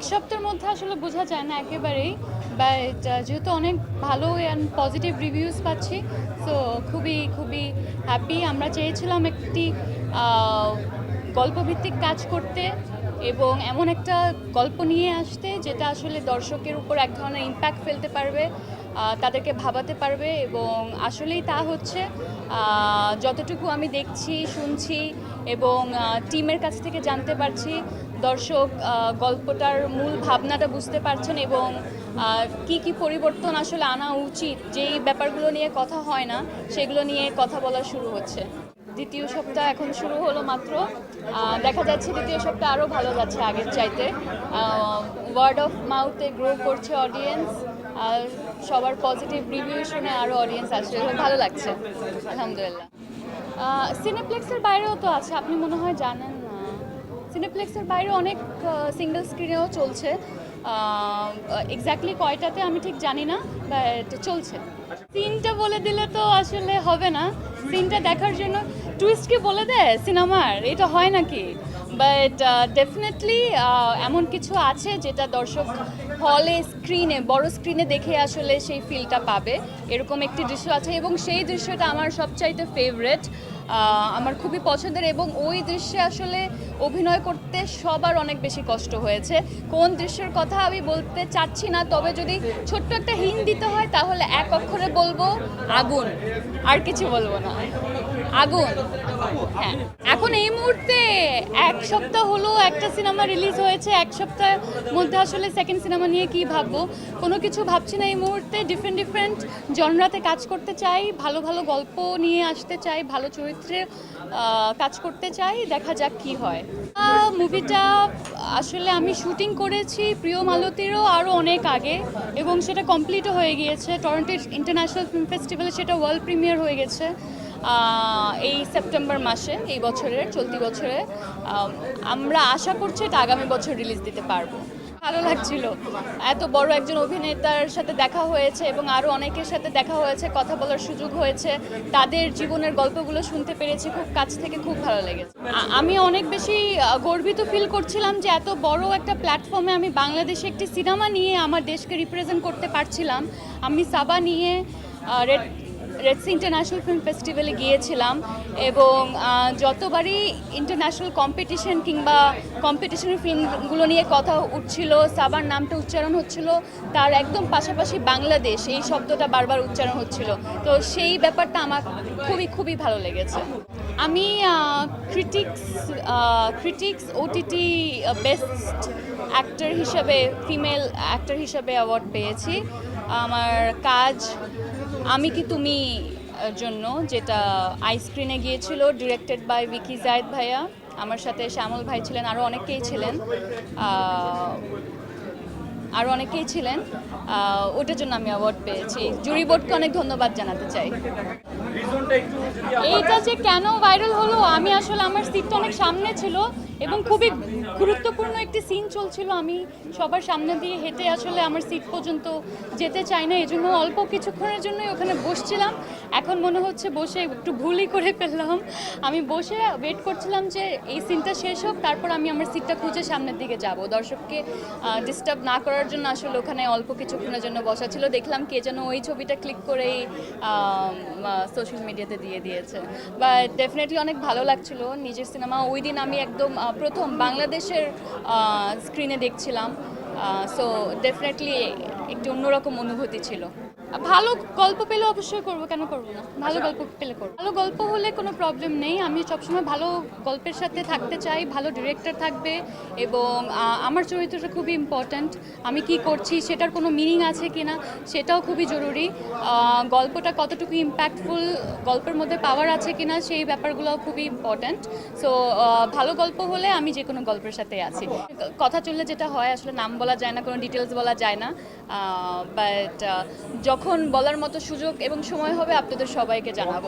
এক সপ্তাহের মধ্যে আসলে বোঝা যায় না একেবারেই বাট যেহেতু অনেক ভালো অ্যান্ড পজিটিভ রিভিউস পাচ্ছি সো খুবই খুবই হ্যাপি আমরা চেয়েছিলাম একটি গল্পভিত্তিক কাজ করতে এবং এমন একটা গল্প নিয়ে আসতে যেটা আসলে দর্শকের উপর এক ধরনের ইম্প্যাক্ট ফেলতে পারবে। তাদেরকে ভাবাতে পারবে এবং আসলেই তা হচ্ছে যতটুকু আমি দেখছি, শুনছি এবং টিমের কাছ থেকে জানতে পারছি, দর্শক গল্পটার মূল ভাবনাটা বুঝতে পারছেন এবং কি কি পরিবর্তন আসলে আনা উচিত, যেই ব্যাপারগুলো নিয়ে কথা হয় না, সেগুলো নিয়ে কথা বলা শুরু হচ্ছে। দ্বিতীয় সপ্তাহ এখন শুরু হলো মাত্র দেখা যাচ্ছে দ্বিতীয় সপ্তাহ আরও ভালো যাচ্ছে আগের চাইতে। ওয়ার্ড অফ মাউথে গ্রো করছে অডিয়েন্স আর সবার পজিটিভ রিভিউ শুনে আরও অডিয়েন্স আসছে ভালো লাগছে, আলহামদুলিল্লাহ। সিনেপ্লেক্সের বাইরেও তো আছে, আপনি মনে হয় জানেন সিনেপ্লেক্সের বাইরে অনেক সিঙ্গেল স্ক্রিনেও চলছে। এক্স্যাক্টলি কয়টাতে আমি ঠিক জানি না বাট চলছে। সিনটা বলে দিলে তো আসলে হবে না। সিনটা দেখার জন্য টুইস্ট কি বলে দেয় সিনেমার? এটা হয় নাকি? বাট ডেফিনেটলি এমন কিছু আছে যেটা দর্শক হলে স্ক্রিনে বড় স্ক্রিনে দেখে আসলে সেই ফিলটা পাবে। এরকম একটি দৃশ্য আছে এবং সেই দৃশ্যটা আমার সবচাইতে ফেভারেট আমার খুবই পছন্দের এবং ওই দৃশ্যে আসলে অভিনয় করতে সবার অনেক বেশি কষ্ট হয়েছে। কোন দৃশ্যের কথা আমি বলতে চাচ্ছি না, তবে যদি ছোট্ট একটা হিন দিতে হয়, তাহলে এক অক্ষরে বলব আগুন। আর কিছু বলব না। আগুন। হ্যাঁ। এখন এই মুহূর্তে এক সপ্তাহ হলো একটা সিনেমা রিলিজ হয়েছে। এক সপ্তাহের মধ্যে আসলে সেকেন্ড সিনেমা নিয়ে কি ভাববো? কোনো কিছু ভাবছি না এই মুহূর্তে। ডিফারেন্ট ডিফারেন্ট জনরাতে কাজ করতে চাই, ভালো ভালো গল্প নিয়ে আসতে চাই, ভালো চরিত্রে কাজ করতে চাই। দেখা যাক কি হয়। মুভিটা আসলে আমি শুটিং করেছি প্রিয় মালতীরও আরও অনেক আগে, এবং সেটা কমপ্লিটও হয়ে গিয়েছে। টরন্টো ইন্টারন্যাশনাল ফিল্ম ফেস্টিভ্যালে সেটা ওয়ার্ল্ড প্রিমিয়ার হয়ে গেছে এই সেপ্টেম্বর মাসে, এই বছরের, চলতি বছরে। আমরা আশা করছি এটা আগামী বছর রিলিজ দিতে পারব। ভালো লাগছিল। এত বড় একজন অভিনেতার সাথে দেখা হয়েছে এবং আরও অনেকের সাথে দেখা হয়েছে, কথা বলার সুযোগ হয়েছে। তাদের জীবনের গল্পগুলো শুনতে পেরেছি, খুব কাছ থেকে খুব ভালো লেগেছে। আমি অনেক বেশি গর্বিত ফিল করছিলাম যে এত বড় একটা প্ল্যাটফর্মে আমি বাংলাদেশে একটি সিনেমা নিয়ে আমার দেশকে রিপ্রেজেন্ট করতে পারছিলাম। আমি সাবা নিয়ে রেড রেডসি ইন্টারন্যাশনাল ফিল্ম ফেস্টিভ্যালে গিয়েছিলাম এবং যতবারই ইন্টারন্যাশনাল কম্পিটিশন কিংবা কম্পিটিশনের ফিল্মগুলো নিয়ে কথা উঠছিল, সাবার নামটা উচ্চারণ হচ্ছিল, তার একদম পাশাপাশি বাংলাদেশ এই শব্দটা বারবার উচ্চারণ হচ্ছিল। তো সেই ব্যাপারটা আমার খুবই খুবই ভালো লেগেছে। আমি critics critics OTT best actor হিসাবে ফিমেল অ্যাক্টর হিসাবে অ্যাওয়ার্ড পেয়েছি। আমার কাজ আমি কি তুমি জন্য যেটা আইস্ক্রিনে গিয়েছিল ডিরেক্টেড বাই ভিকি জায়দ ভাইয়া আমার সাথে শ্যামল ভাই ছিলেন আরও অনেকেই ছিলেন আরও অনেকেই ছিলেন ওটার জন্য আমি অ্যাওয়ার্ড পেয়েছি। জুরি বোর্ডকে অনেক ধন্যবাদ জানাতে চাই। এইটা যে কেন ভাইরাল হলো আমি আসলে আমার সিটটা অনেক সামনে ছিল এবং খুবই গুরুত্বপূর্ণ একটি সিন চলছিল। আমি সবার সামনে দিয়ে হেঁটে আসলে আমার সিট পর্যন্ত যেতে চাই না এই জন্য অল্প কিছুক্ষণের জন্যই ওখানে বসছিলাম। এখন মনে হচ্ছে বসে একটু ভুলই করে ফেললাম। আমি বসে ওয়েট করছিলাম যে এই সিনটা শেষ হোক তারপর আমি আমার সিটটা খুঁজে সামনের দিকে যাব। দর্শককে ডিস্টার্ব না করার জন্য আসলে ওখানে অল্প কিছুক্ষণের জন্য বসা ছিল। দেখলাম কে যেন ওই ছবিটা ক্লিক করেই সোশ্যাল মিডিয়াতে দিয়ে দিয়েছে। বা ডেফিনেটলি অনেক ভালো লাগছিল। নিজের সিনেমা ওই দিন আমি একদম প্রথম বাংলাদেশের স্ক্রিনে দেখছিলাম। সো ডেফিনেটলি একটি অন্যরকম অনুভূতি ছিল। ভালো গল্প পেলে অবশ্যই করব কেন করব না? ভালো গল্প পেলে করব। ভালো গল্প হলে কোনো প্রবলেম নেই। আমি সবসময় ভালো গল্পের সাথে থাকতে চাই ভালো ডিরেক্টর থাকবে এবং আমার চরিত্রটা খুবই ইম্পর্ট্যান্ট আমি কি করছি সেটার কোনো মিনিং আছে কিনা সেটাও খুবই জরুরি। গল্পটা কতটুকু ইম্প্যাক্টফুল গল্পের মধ্যে পাওয়ার আছে কিনা সেই ব্যাপারগুলো খুবই ইম্পর্ট্যান্ট সো ভালো গল্প হলে আমি যে কোনো গল্পের সাথে আছি। কথা চললে যেটা হয় আসলে নাম বলা যায় না কোনো ডিটেলস বলা যায় না। বাট যখন বলার মতো সুযোগ এবং সময় হবে আপনাদের সবাইকে জানাব।